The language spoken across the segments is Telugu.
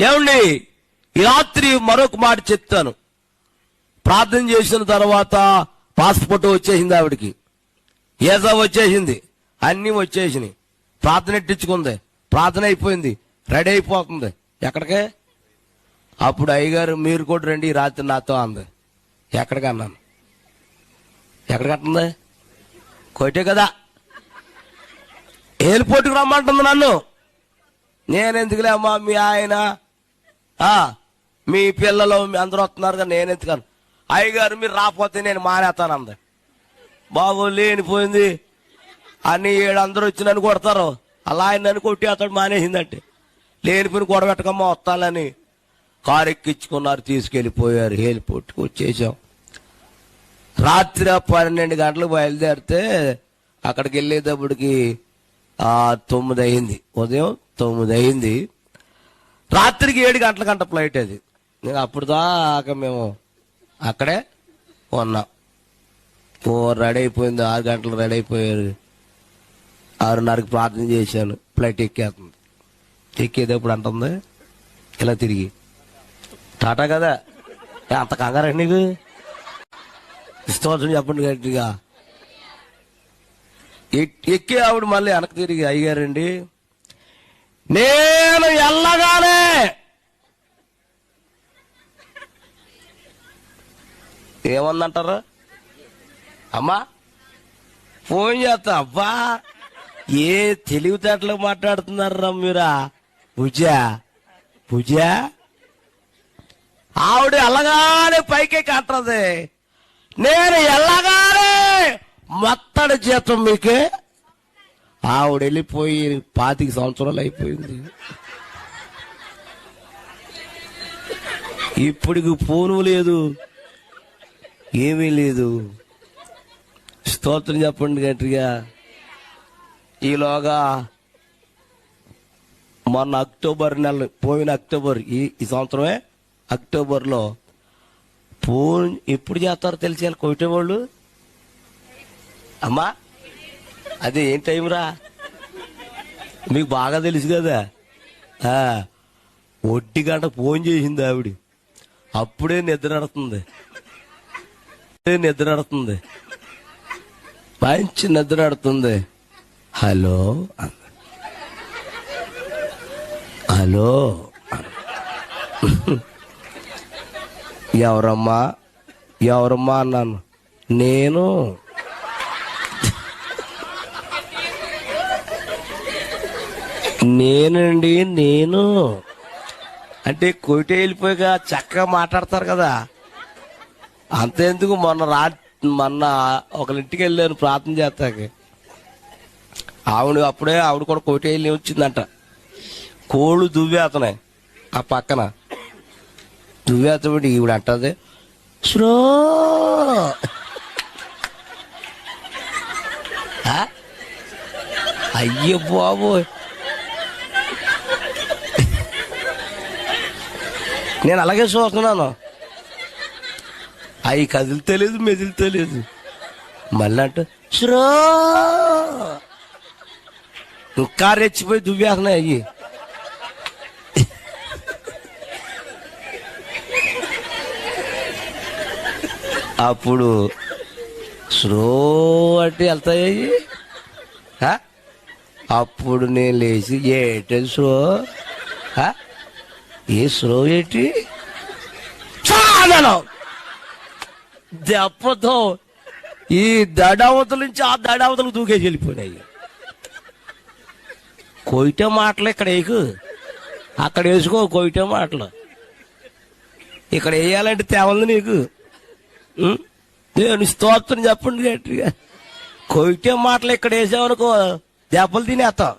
ఏమండి? ఈ రాత్రి మరొక మాట చెప్తాను. ప్రార్థన చేసిన తర్వాత పాస్పోర్ట్ వచ్చేసింది ఆవిడికి. ఏజా వచ్చేసింది. అన్ని వచ్చేసినాయి. ప్రార్థన ఎట్టించుకుంది? ప్రార్థన అయిపోయింది. రెడీ అయిపోతుంది. ఎక్కడికే? అప్పుడు అయ్యగారు మీరు కూడా రండి ఈ రాత్రి నాతో అంది. ఎక్కడికి అన్నాను. ఎక్కడికి కొట్టే కదా. ఎయిర్పోర్ట్కి రమ్మంటుంది నన్ను. నేను ఎందుకులే అమ్మా మీ ఆయన మీ పిల్లలు అందరూ వస్తున్నారు నేను ఎందుకను అయ్యగారు మీరు రాకపోతే నేను మానేస్తాను అంది. బాబు లేనిపోయింది. అన్ని ఏడు అందరూ వచ్చి నన్ను కొడతారు. అలా ఆయన నన్ను కొట్టి అతడు మానేసిందంటే. లేనిపోయిన గొడవెట్టకమ్మా వస్తానని కారు ఎక్కించుకున్నారు తీసుకెళ్ళిపోయారు ఎయిర్పోర్ట్కి వచ్చేసాం. రాత్రి పన్నెండు గంటలకు బయలుదేరితే అక్కడికి వెళ్ళేటప్పటికి తొమ్మిది అయింది. ఉదయం తొమ్మిది అయింది. రాత్రికి ఏడు గంటల గంట ఫ్లైట్ అది. ఇంకా అప్పుడు దాకా మేము అక్కడే ఉన్నాం. ఓ రెడీ అయిపోయింది ఆరు గంటలు రెడీ అయిపోయారు. ఆరున్నరకి ప్రార్థన చేశాను ఫ్లైట్ ఎక్కేస్తుంది. ఎక్కేటప్పుడు అంటుంది ఇలా తిరిగి. టాటా కదా? అంత కంగారండి నీకు? ఇష్టం చెప్పండి గట్టిగా. ఎక్కే ఆవిడ మళ్ళీ వెనక్కి తిరిగి అయ్యారండి నేను ఎల్లగానే ఏమందంటారు? అమ్మా ఫోన్ చేస్తా. అబ్బా ఏ తెలివితేటలు మాట్లాడుతున్నారా మీరా? పూజ పూజ. ఆవిడ ఎల్లగానే పైకి కట్టది నేను ఎల్లగానే మొత్తడి జీతం మీకే ఆవిడ వెళ్ళిపోయి పాతిక సంవత్సరాలు అయిపోయింది. ఇప్పటికి ఫోను లేదు. ఏమీ లేదు. స్తోత్రం చెప్పండి గట్టిగా. ఈలోగా మొన్న అక్టోబర్ నెల పోయిన అక్టోబర్ ఈ ఈ సంవత్సరమే అక్టోబర్లో ఫోన్ ఎప్పుడు చేస్తారో తెలిసి కొట్టే వాళ్ళు. అమ్మా అదే ఏం టైం రా మీకు బాగా తెలుసు కదా. ఒట్టి గంట ఫోన్ చేసింది ఆవిడ. అప్పుడే నిద్ర నడుతుంది అప్పుడే నిద్ర నడుతుంది మంచి నిద్ర నడుతుంది హలో హలో ఎవరమ్మా? ఎవరమ్మా అన్నాను. నేను నేనండి నేను. అంటే కోటి వెళ్ళిపోయిగా చక్కగా మాట్లాడతారు కదా. అంతేందుకు మొన్న రా మొన్న ఒకరింటికి వెళ్ళాను ప్రార్థన చేస్తాకి. ఆవిడ అప్పుడే ఆవిడ కూడా కోటి వెళ్ళి వచ్చిందంట. కోళ్ళు దువ్వేతనాయి ఆ పక్కన. దువ్వేతబడి ఈవిడ అంటది శ్రో అయ్యో బాబోయ్. నేను అలాగే చూస్తున్నాను. అవి కదులుతలేదు మెదులుతలేదు. మళ్ళీ అంటూ శ్రో! ఇంకా రెచ్చిపోయి దువ్వేస్తున్నాయి అయ్యి. అప్పుడు స్లో అంటే వెళ్తాయి అప్పుడు నేను లేచి ఏంటది స్లో ఏ స్లో ఏంటి? చాలను దెబ్బతో ఈ దడావతల నుంచి ఆ దడావతలకు దూకేసి వెళ్ళిపోయినాయి. కొయిట మాటలు ఇక్కడ వేయకు. అక్కడ వేసుకో కొయిటే మాటలు. ఇక్కడ వేయాలంటే తేవలదు నీకు. నేను స్తోత్రం చెప్పండి గట్టిగా కొయిటే మాటలు ఇక్కడ వేసామనుకో దెబ్బలు తినేస్తాం.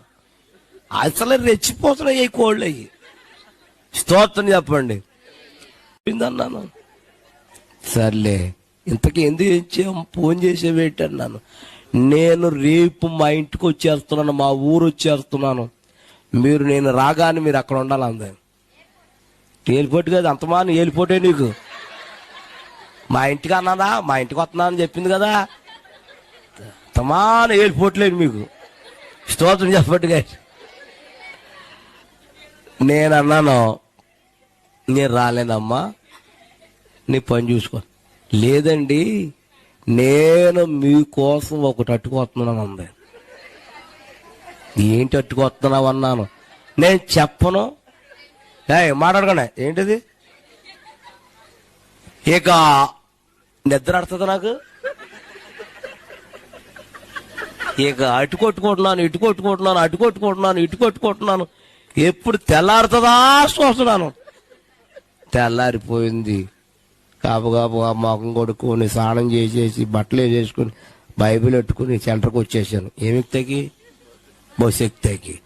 అసలు రెచ్చిపోతున్నాయి ఈ కోళ్ళు అయ్యి. స్తోత్రం చెప్పండి. అన్నాను సర్లే ఇంతకీ ఎందుకు ఫోన్ చేసేవేటన్నాను నేను రేపు మా ఇంటికి వచ్చేస్తున్నాను మా ఊరు వచ్చేస్తున్నాను. మీరు నేను రాగానే మీరు అక్కడ ఉండాలి అందే. ఏలిపోటు కదా అంతమాను ఏలిపోటే నీకు. మా ఇంటికి అన్నానా? మా ఇంటికి వస్తున్నా అని చెప్పింది కదా. తమాన ఏలిపోట్లేదు మీకు. స్తోత్రం చెప్పట్టుగా నేను అన్నాను నేను రాలేనమ్మా. నీ పని చూసుకో. లేదండి నేను మీకోసం ఒకటి అట్టుకొస్తున్నాను అంది. ఏంటి అట్టుకొస్తున్నావు అన్నాను. నేను చెప్పను. ఏ మాట్లాడకనే ఏంటిది? ఇక నిద్ర అడుతుంది నాకు? ఇక అటు కొట్టుకుంటున్నాను ఇటు కొట్టుకుంటున్నాను అటు కొట్టుకుంటున్నాను ఇటు కొట్టుకుంటున్నాను. ఎప్పుడు తెల్లారుతుందా చూస్తున్నాను. తెల్లారిపోయింది. కాపుగాపుగా మొఖం కొడుకొని స్నానం చేసేసి బట్టలు వేసేసుకుని బైబిల్ పెట్టుకుని సెంటర్కి వచ్చేసాను. ఏమి ఎక్కుతాకి బస్సు ఎక్కుతాకి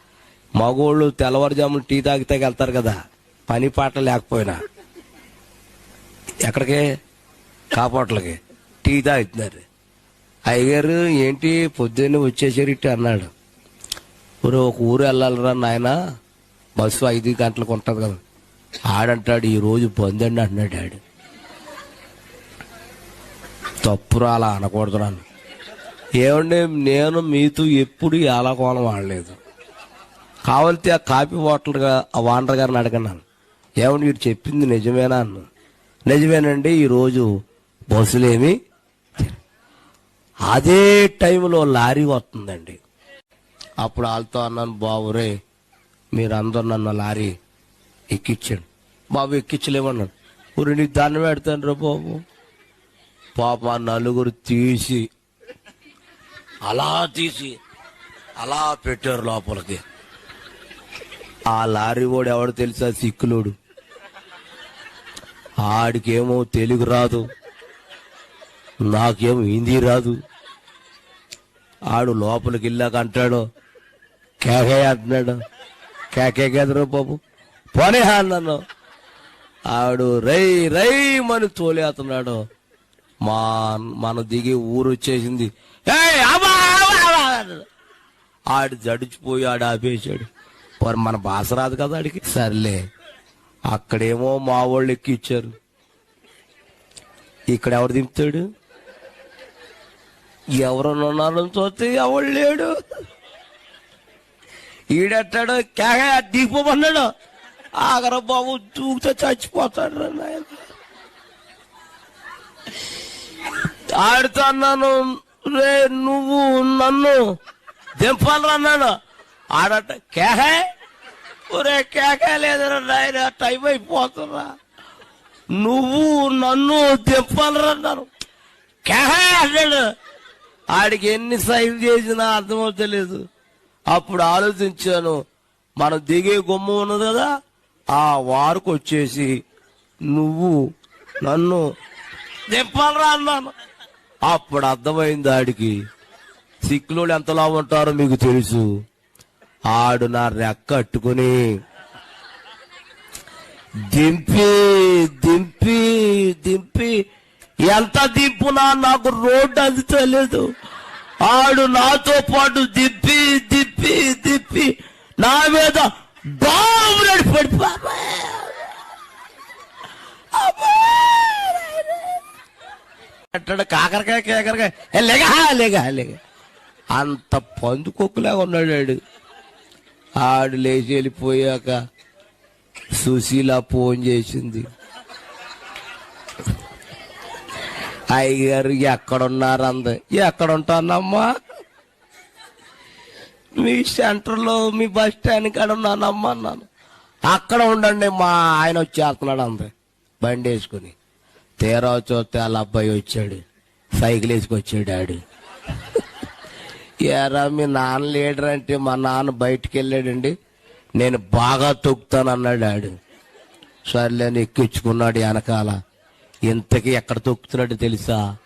మగోళ్ళు తెల్లవారుజామున టీ తాగితే వెళ్తారు కదా పని పాట లేకపోయినా. ఎక్కడికి? కాపాటలకి టీ తాగుతున్నారు. అయ్యగారు ఏంటి పొద్దున్నే వచ్చేసారు ఇట్టి అన్నాడు. ఇప్పుడు ఒక ఊరు వెళ్ళాలిరా నాయన. బస్సు ఐదు గంటలకు ఉంటుంది కదా. ఆడంటాడు ఈరోజు పొందండి అండి అంటున్నాడు ఆడు తప్పురా అలా అనకూడదు నన్ను. ఏమండి నేను మీతో ఎప్పుడు ఎలా కోణం వాడలేదు కావాలితే ఆ కాపీ బాటిల్గా ఆ వాండర్ గారిని అడగన్నాను ఏమండి వీడు చెప్పింది నిజమేనా అన్ను నిజమేనండి ఈరోజు బస్సులేమి అదే టైంలో లారీ వస్తుందండి. అప్పుడు వాళ్ళతో అన్నాను బాబురే మీరందరు మీరందరూ నన్ను లారీ ఎక్కిచ్చాడు. బాబు ఎక్కించలేమన్నాడు. ఊరి నీకు దండం పెడతాను రా బాబు. పాప నలుగురు తీసి అలా తీసి అలా పెట్టారు లోపలికి. ఆ లారీ వాడు ఎవడు తెలుసా? సిక్కులోడు. ఆడికేమో తెలుగు రాదు. నాకేమో హిందీ రాదు. ఆడు లోపలికి వెళ్ళాక అంటాడు కేకే అంటున్నాడు. కేకే కదరా బాబు. పోనే అన్నాను. ఆడు రై రై మని తోలేస్తున్నాడు మా మన దిగి ఊరు వచ్చేసింది. ఆడు జడిచిపోయి ఆడు ఆపేశాడు. మరి మన భాష రాదు కదా ఆడికి? సర్లే. అక్కడేమో మా వాళ్ళు ఎక్కిచ్చారు. ఇక్కడ ఎవరు దింపుతాడు? ఎవరన్నా ఉన్నారని చూస్తే ఎవడు లేడు. ఈడెట్టాడు కేక దిగిపోమన్నాడు ఆగర బాబు దూకితే చచ్చిపోతాడు రా నాయన. అన్నాను రే నువ్వు నన్ను దింపాలి అన్నాడు ఆడట కేహే? ఒరే కేకే లేదురా నాయన టైం అయిపోతున్నా నువ్వు నన్ను దింపాలి అన్నారు. కేహే అన్నాడు. ఆడికి ఎన్ని సైన్ చేసినా అర్థమవుతలేదు. అప్పుడు ఆలోచించాను మనం దిగే గుమ్మ ఉన్నది కదా ఆ వారుకు వచ్చేసి నువ్వు నన్ను దింపాలరా అన్నాను. అప్పుడు అర్థమైంది ఆడికి సిక్కులోళ్ళు ఎంతలా ఉంటారో మీకు తెలుసు. ఆడు నా రెక్క అట్టుకుని దింపి దింపి దింపి ఎంత దింపునా నాకు రోడ్డు అందుతలేదు ఆడు నాతో పాటు దింపి దింపి దింపి నా మీద బాబు. పడిపో అంటాడు కాకరకాయ కాకరకాయ. లేగా లేగా లేగా. అంత పందుకొక్కులాగా ఉన్నాడు ఆడు. ఆడు లేచి వెళ్ళిపోయాక సుశీల ఫోన్ చేసింది. అయ్యగారు ఎక్కడున్నారు ఎక్కడుంటానమ్మా? ఎక్కడ ఉంటానమ్మా మీ సెంటర్లో మీ బస్ స్టాండ్ కాడ ఉన్నానమ్మా అన్నాను. అక్కడ ఉండండి మా ఆయన వచ్చేస్తున్నాడు అంది బండి వేసుకుని. తీరా చూస్తే వాళ్ళ అబ్బాయి వచ్చాడు. సైకిల్ వేసుకొచ్చాడు డాడీ. ఎరా మీ నాన్న లీడర్ అంటే మా నాన్న బయటికి వెళ్ళాడండి. నేను బాగా తొక్కుతాను అన్నాడు డాడీ సర్లేని ఎక్కించుకున్నాడు వెనకాల. ఇంతకీ ఎక్కడ తొక్కుతున్నాడు తెలుసా?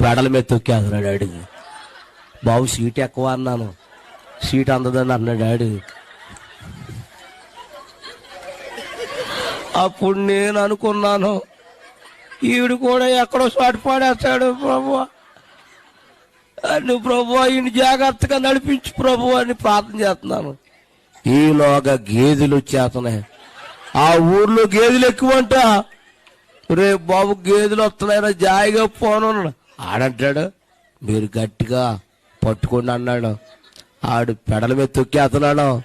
పెడల మీద తొక్కేస్తున్నాడు అడిగి బాబు సీట్ ఎక్కువ అన్నాను. సీట్ అందదని అన్నాడు డాడీ. అప్పుడు నేను అనుకున్నాను ఈడు కూడా ఎక్కడో చోటు పాడేస్తాడు ప్రభు. నువ్వు ప్రభు ఈయన జాగ్రత్తగా నడిపించు ప్రభు అని ప్రార్థన చేస్తున్నాను. ఈలోగా గేదెలు వచ్చేస్తున్నాయి. ఆ ఊర్లో గేదెలు ఎక్కువంట. రే బాబు గేదెలు వస్తున్నాయని జాయిగా పోను ఆడంటాడు మీరు గట్టిగా పట్టుకోండి అన్నాడు. ఆడు పెడల మీద తొక్కేస్తున్నాడు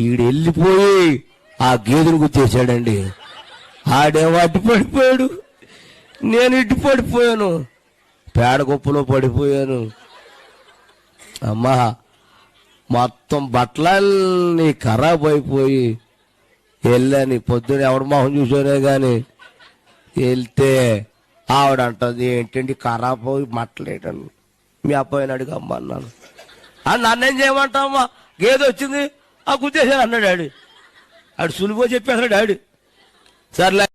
ఈడు వెళ్ళిపోయి ఆ గేదెను గుర్తేసాడండి ఆడేమో అడ్డు పడిపోయాడు నేను ఇటు పడిపోయాను. పేడ కుప్పలో పడిపోయాను. అమ్మా మొత్తం బట్టలన్నీ ఖరాబ్ అయిపోయి వెళ్ళాను. పొద్దున ఎవడు మొహం చూసానే కానీ వెళ్తే ఆవిడ అంటది ఏంటండి ఖరాబ్ అయి మట్టలేటను మీ అబ్బాయిని అన్నాను. అమ్మ నన్నేం చేయమంటావమ్మా? గేదె వచ్చింది ఆ గుద్దేశాను అన్నాడు డాడీ. ఆడు సులువో చెప్పేస్తాడు డాడీ. సర్లే.